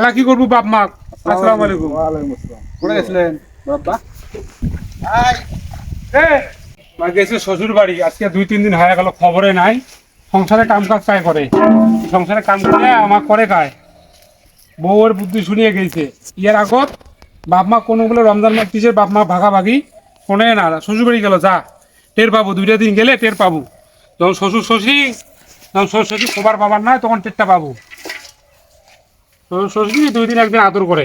তাহলে কি করব বাপ মা আসসালামু আলাইকুম। ওয়ালাইকুম আসসালাম। কোথায় গেছিলেন? বাবা এ মা গেছে শ্বশুর বাড়ি। আজকে দুই তিন দিন হয়ে গেল খবরে নাই। সংসারে কাম কাজ কায় করে? সংসারে কাম করে আমার করে কায় বউয়ের বুদ্ধি শুনিয়ে গেছে। ইয়ার আগত বাপ মা কোনো বলে রমজান মাস পিছের বাপ মা ভাগাভাগি শোনে না। শ্বশুর বাড়ি গেল যা। টের পাবো দুইটা দিন গেলে টের পাবো। যখন শ্বশুর শ্বশুরি যখন শ্বশুর শ্বশুর খবর পাবার নয় তখন টেরটা পাবো। শ্বশুর দুই দিন একদিন আদর করে।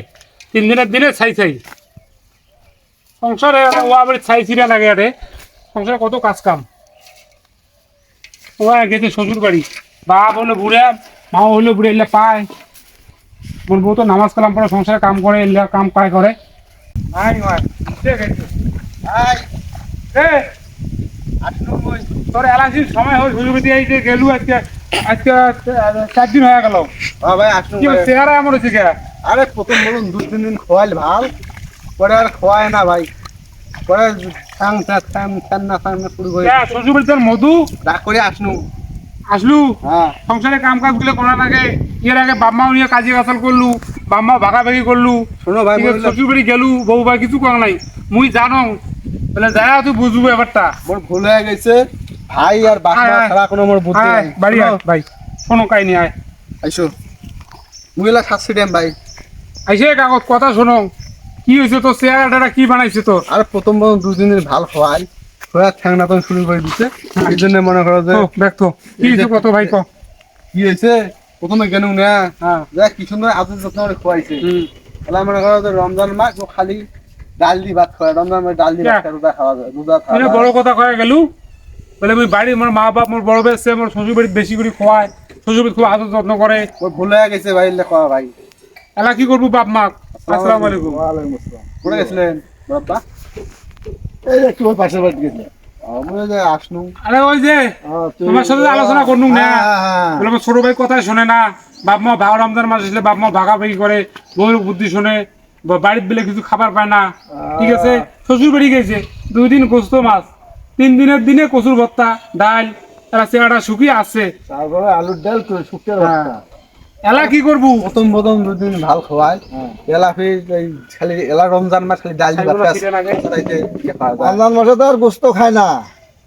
তিন দিনের দিনে ছাই ছাই। সংসারে ও আবার ছাই ছিঁড়া লাগে আরে। সংসারে কত কাজ কাম। ও গেছে শ্বশুর বাড়ি বাপ হলো বুড়ে মা হলো বুড়ে এলে পায়। মোর বউ তো নামাজ কালাম পরে সংসারে কাম করে এলে কাম পায় করে নাই নয় ঠিক আছে তোর এলাচির সময় হয়ে শ্বশুর বাড়ি এই যে গেলু আজকে আজকে চার দিন হয়ে গেল। হ্যাঁ ভাই আসুন। চেহারা এমন হচ্ছে আরে প্রথম বলুন দু তিন দিন খোয়াইল ভালো পরে আর খোয়ায় না ভাই। পরে থাং থাং থাং না থাং না শুরু করে শ্বশুর বাড়ি তোর মধু? রাগ করে আসনু। আসলু? হ্যাঁ। সংসারে কাম কাজগুলো করার আগে এর আগে বাম্মাও নিয়ে কাজে কাসাল করলু বাম্মা ভাগাভাগি করলু। শোনো ভাই ঠিক আছে, বললাম, শ্বশুর বাড়ি গেলু বউ ভাই কিছু করা নাই। মুই জানো বলে যায় তুই বুঝব ব্যাপারটা। মোর ভুল হয়ে গেছে। ভাই আর আয়। ছাড়া কোনো মোর বুদ্ধি নাই। বাড়ি আয়, ভাই শোনো কাহিনি আয়। আইসো মুইলা শাস্তি দেম ভাই। আইসে কাগজ কথা শোনো কি হয়েছে তোর চেহারাটা কি বানাইছে তোর আর প্রথম বলুন দু তিন দিন ভালো খোয়াই খোয়া ঠ্যাং না তখন শুরু করে দিচ্ছে এই জন্য মনে করো যে ও, দেখতো কি হয়েছে কত ভাই ক? কি হয়েছে প্রথমে গেলু না? হ্যাঁ দেখ কি সুন্দর আদর যত্ন করে খোয়াইছে হুম। তাহলে মনে করো যে রমজান মাস ও খালি ডাল দি ভাত খাওয়া রমজান মাস ডাল দি ভাত খাওয়া রোজা খাওয়া যায় রোজা খাওয়া বড় কথা কয়ে গেলু বলে মুই বাড়ি মোর মা বাপ মোর বড় মোর শ্বশুর বাড়ি বেশি করে খোয়ায় শ্বশুর বাড়ি খুব আদর যত্ন করে। ওর ভুল হয়ে গেছে ভাই লেখা ভাই। এলা কি করব বাপ মা আসসালামু আলাইকুম। ওয়ালাইকুম আসসালাম কোথায় গেছিলেন? বাবা এই যে তোমার পাশের বাড়ি গেছিলেন আমি যে আসনু। আরে ওই যে তোমার সাথে আলোচনা করলুম না। বলে আমার ছোট ভাই কথাই শোনে না। বাপ মা ভাগ রমজান মাস আসলে বাপ মা ভাগাভাগি করে বউয়ের বুদ্ধি শোনে। বাড়ির বেলে কিছু খাবার পায় না। ঠিক আছে? শ্বশুর বাড়ি গেছে। দুই দিন গোস্ত মাছ। তিন দিনের দিনে কচুর ভর্তা ডাল তারা চেহারাটা শুকিয়ে আসছে তারপরে আলুর ডাল শুকিয়ে হ্যাঁ। এলা কি করব? প্রথম প্রথম দুদিন ভালো খাওয়াই এলা ফির খালি এলা রমজান মাস খালি ডাল দি ভাত খাইবো না, খিদে লাগে। রমজান মাসে তো আর গোস্ত খায় না।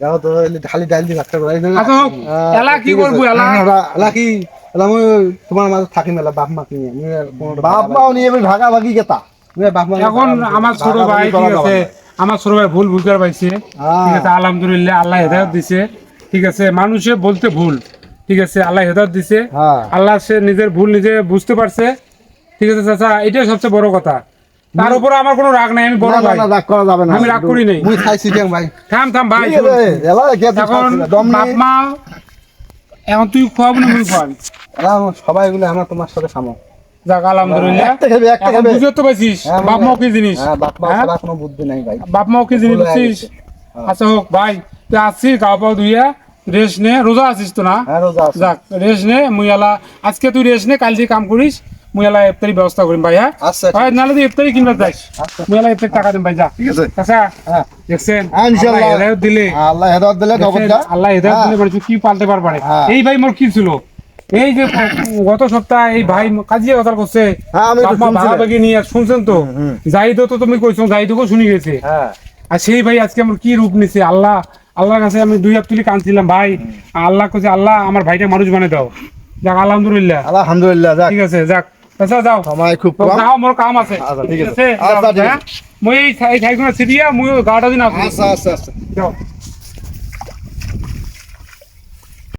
দেখো তো খালি ডাল দি ভাত খাওয়া এই জন্য আচ্ছা এলা কি করব এলা? এলা কি মই তোমার মাঝে থাকিম এলা বাপ মা কিনে। আমি আর কোনো বাপ মাও নিয়ে এবার ভাগা ভাগি কেতা। আমি আর বাপ মা এখন আমার ছোট ভাই ঠিক আছে আমার ছোট ভাই ভুল বুঝতে পাইছে। ঠিক আছে আলহামদুলিল্লাহ আল্লাহ হেদায়ত দিছে। ঠিক আছে মানুষে বলতে ভুল। ঠিক আছে আল্লাহ হেদায়ত দিছে। হ্যাঁ। আল্লাহ সে নিজের ভুল নিজে বুঝতে পারছে। ঠিক আছে চাচা এটাই সবচেয়ে বড় কথা। তার উপরে আমার কোনো রাগ নাই আমি বড় ভাই। রাগ করা যাবে না। আমি রাগ করি নাই। মুই খাইছি কেন ভাই? থাম থাম ভাই এখন দম বাপ মা এখন তুই খাওয়াবো না মুই খাওয়াবি সবাই গুলো আমার তোমার সাথে সামো যাক আলহামদুলিল্লাহ। একটা খাবে একটা খাবে বুঝতে তো পাইছিস হ্যাঁ, বাপ মাও কি জিনিস? হ্যাঁ বাপ মা হ্যাঁ? ছাড়া কোনো বুদ্ধি নাই ভাই। বাপ মাও কি জিনিস বুঝছিস? আচ্ছা হোক ভাই তুই আসছিস গা পাও ধুইয়া রেস্ট নে। রোজা আছিস তো না? হ্যাঁ রোজা আছে। যাক রেস্ট নে মুই এলা আজকে তুই রেস্ট নে কাল দিয়ে কাম করিস। মুই এলা ইফতারি ব্যবস্থা করিম ভাই হ্যাঁ? আচ্ছা ভাই নালে তুই ইফতারি কিনবা যাইস আচ্ছা। মুই এলা ইফতারি টাকা দিম ভাই যা। ঠিক আছে। আচ্ছা হ্যাঁ। দেখছেন? ইনশাআল্লাহ। আল্লাহ হেদায়েত দিলে। আল্লাহ হেদায়ত দিলে আল্লাহ হেদায়েত। দিলে কি পাল্টে পার পারে হ্যাঁ। এই ভাই মোর কি ছিল? এই যে গত সপ্তাহে এই ভাই কাজিয়ে কথা করছে হ্যাঁ। ভাগাভাগি নিয়ে শুনছেন তো? হুম। জাহিদও তো তুমি কইছো জাহিদকেও শুনি গেছে। হ্যাঁ। আর সেই ভাই আজকে আমার কি রূপ নিছে? আল্লাহ আল্লাহর কাছে আমি দুই হাত তুলি কাঁদছিলাম ভাই। আল্লাহ কাছে আল্লাহ আমার ভাইটা মানুষ বানিয়ে দাও। যাক আলহামদুলিল্লাহ। আলহামদুলিল্লাহ যাক। ঠিক আছে যাক। আচ্ছা যাও। সময় খুব কম। যাও মোর কাম আছে। আচ্ছা, ঠিক আছে। আচ্ছা, হ্যাঁ? মই এই ঠাইগুলো ছিড়িয়া মই গাড়াটা দিন আচ্ছা আচ্ছা আচ্ছা। যাও।